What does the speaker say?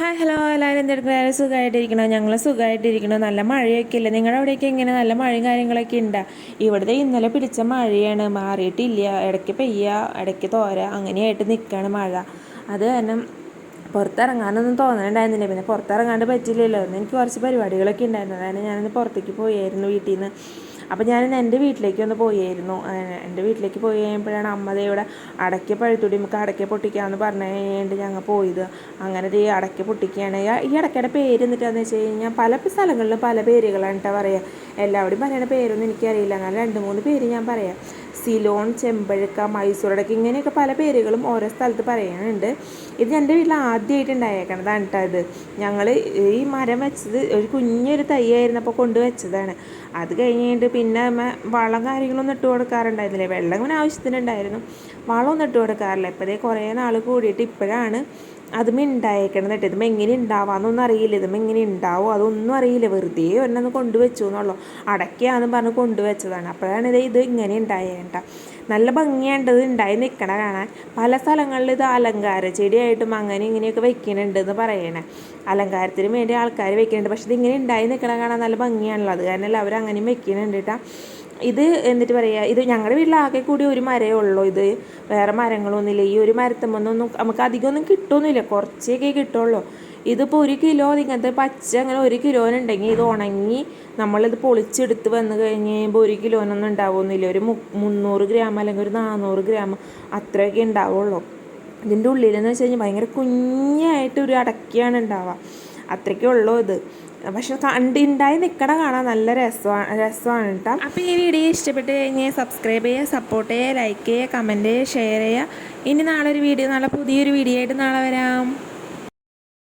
Hi hello. എല്ലാവരും എന്തെടുക്കുക സുഖമായിട്ടിരിക്കണോ? ഞങ്ങൾ സുഖമായിട്ടിരിക്കണോ. നല്ല മഴയൊക്കെ ഇല്ല? നിങ്ങളുടെ അവിടെയൊക്കെ ഇങ്ങനെ നല്ല മഴയും കാര്യങ്ങളൊക്കെ ഉണ്ടാ ഇവിടുത്തെ ഇന്നലെ പിടിച്ച മഴയാണ്. മാറിയിട്ടില്ല. ഇടയ്ക്ക് പെയ്യുക ഇടയ്ക്ക് തോര. അങ്ങനെയായിട്ട് നിൽക്കുകയാണ് മഴ. അത് കാരണം പുറത്തിറങ്ങാനൊന്നും തോന്നണുണ്ടായിരുന്നില്ല. പിന്നെ പുറത്തിറങ്ങാണ്ട് പറ്റില്ലല്ലോ. എനിക്ക് കുറച്ച് പരിപാടികളൊക്കെ ഉണ്ടായിരുന്നു അതാണ് ഞാനിന്ന് പുറത്തേക്ക് പോയായിരുന്നു വീട്ടിൽ നിന്ന് അപ്പോൾ ഞാൻ എന്റെ വീട്ടിലേക്ക് ഒന്ന് പോയായിരുന്നു എന്റെ വീട്ടിലേക്ക് പോയി കഴിയുമ്പോഴാണ് ഇവിടെ അടയ്ക്ക പഴുത്തുടി നമുക്ക് അടയ്ക്ക പൊട്ടിക്കാമെന്ന് പറഞ്ഞു കഴിഞ്ഞിട്ട് ഞങ്ങൾ പോയത്. അങ്ങനെ ഈ അടയ്ക്ക പൊട്ടിക്കുകയാണ് ഈ അടയ്ക്കയുടെ പേര് എന്നിട്ടാന്ന് വെച്ച് കഴിഞ്ഞാൽ പല സ്ഥലങ്ങളിലും പല പേരുകളാണ് കേട്ടോ പറയുക എല്ലാവരും പറയുന്ന പേരൊന്നും എനിക്കറിയില്ല. അങ്ങനെ രണ്ട് മൂന്ന് പേര് ഞാൻ പറയാം. സിലോൺ ചെമ്പഴുക്ക മൈസൂർ ഇങ്ങനെയൊക്കെ പല പേരുകളും ഓരോ സ്ഥലത്ത് പറയാനുണ്ട്. ഇത് എന്റെ വീട്ടിൽ ആദ്യമായിട്ട് ഉണ്ടായേക്കണതാണ് കേട്ടോ ഇത്. ഞങ്ങൾ ഈ മരം വെച്ചത് ഒരു കുഞ്ഞൊരു തൈയായിരുന്നപ്പോൾ കൊണ്ടുവച്ചതാണ് അത് കഴിഞ്ഞിട്ട് പിന്നെ വളം കാര്യങ്ങളൊന്നും ഇട്ട് കൊടുക്കാറുണ്ടായിരുന്നില്ല. വെള്ളം ഇങ്ങനെ ആവശ്യത്തിനുണ്ടായിരുന്നു. വളമൊന്നും ഇട്ട് കൊടുക്കാറില്ല. ഇപ്പോഴേ കുറേ നാൾ കൂടിയിട്ട് ഇപ്പോഴാണ് അതും ഉണ്ടായേക്കണം കേട്ടോ ഇതുമ്പോൾ എങ്ങനെ ഉണ്ടാവാന്നൊന്നും അറിയില്ല. ഇതുമ്പോൾ എങ്ങനെ ഉണ്ടാവും അതൊന്നും അറിയില്ല. വെറുതെ ഒരെണ്ണം കൊണ്ടുവച്ചു എന്നുള്ളൂ. അടയ്ക്കാന്ന് പറഞ്ഞ് കൊണ്ടുവച്ചതാണ്. അപ്പോഴാണ് ഇത് ഇത് ഇങ്ങനെ ഉണ്ടായേണ്ട നല്ല ഭംഗിയാണ്ടത് ഉണ്ടായി നിൽക്കണ കാണാൻ. പല സ്ഥലങ്ങളിൽ ഇത് അലങ്കാര ചെടിയായിട്ടും അങ്ങനെ ഇങ്ങനെയൊക്കെ വെക്കുന്നുണ്ട് എന്ന് പറയണേ. അലങ്കാരത്തിന് വേണ്ടി ആൾക്കാർ വെക്കുന്നുണ്ട് പക്ഷെ ഇത് ഇങ്ങനെ ഉണ്ടായി നിൽക്കണ കാണാൻ നല്ല ഭംഗിയാണല്ലോ. അത് കാരണം അവർ അങ്ങനെയും വെക്കുന്നുണ്ട് കേട്ടോ ഇത് എന്നിട്ട് പറയുക ഇത് ഞങ്ങളുടെ വീട്ടിൽ ആകെ കൂടി ഒരു മരമേ ഉള്ളൂ ഇത്. വേറെ മരങ്ങളൊന്നുമില്ല. ഈ ഒരു മരത്തുമ്പൊന്നും നമുക്ക് അധികമൊന്നും കിട്ടുമൊന്നുമില്ല കുറച്ചൊക്കെ കിട്ടുള്ളൂ. ഇതിപ്പോൾ ഒരു കിലോ ഇങ്ങനത്തെ പച്ച അങ്ങനെ ഒരു കിലോനുണ്ടെങ്കിൽ ഇത് ഉണങ്ങി നമ്മളിത് പൊളിച്ചെടുത്ത് വന്ന് കഴിഞ്ഞ് കഴിയുമ്പോൾ ഒരു കിലോനൊന്നും ഉണ്ടാവുമൊന്നുമില്ല ഒരു മു മുന്നൂറ് ഗ്രാം അല്ലെങ്കിൽ ഒരു നാനൂറ് ഗ്രാം അത്രയൊക്കെ ഉണ്ടാവുള്ളൂ. ഇതിന്റെ ഉള്ളിലെന്ന് വെച്ച് കഴിഞ്ഞാൽ ഭയങ്കര കുഞ്ഞായിട്ട് ഒരു അടക്കിയാണ് ഉണ്ടാവുക. അത്രയ്ക്കേ ഉള്ളൂ ഇത്. പക്ഷെ കണ്ടുണ്ടായി നിൽക്കണ കാണാൻ നല്ല രസമാണ് രസമാണ് കേട്ടോ. അപ്പോൾ ഈ വീഡിയോ ഇഷ്ടപ്പെട്ട് കഴിഞ്ഞാൽ സബ്സ്ക്രൈബ് ചെയ്യുക സപ്പോർട്ട് ചെയ്യുക ലൈക്ക് ചെയ്യുക കമന്റ് ചെയ്യുക ഷെയർ ചെയ്യുക. ഇനി നാളെ ഒരു വീഡിയോ നാളെ പുതിയൊരു വീഡിയോ ആയിട്ട് നാളെ വരാം.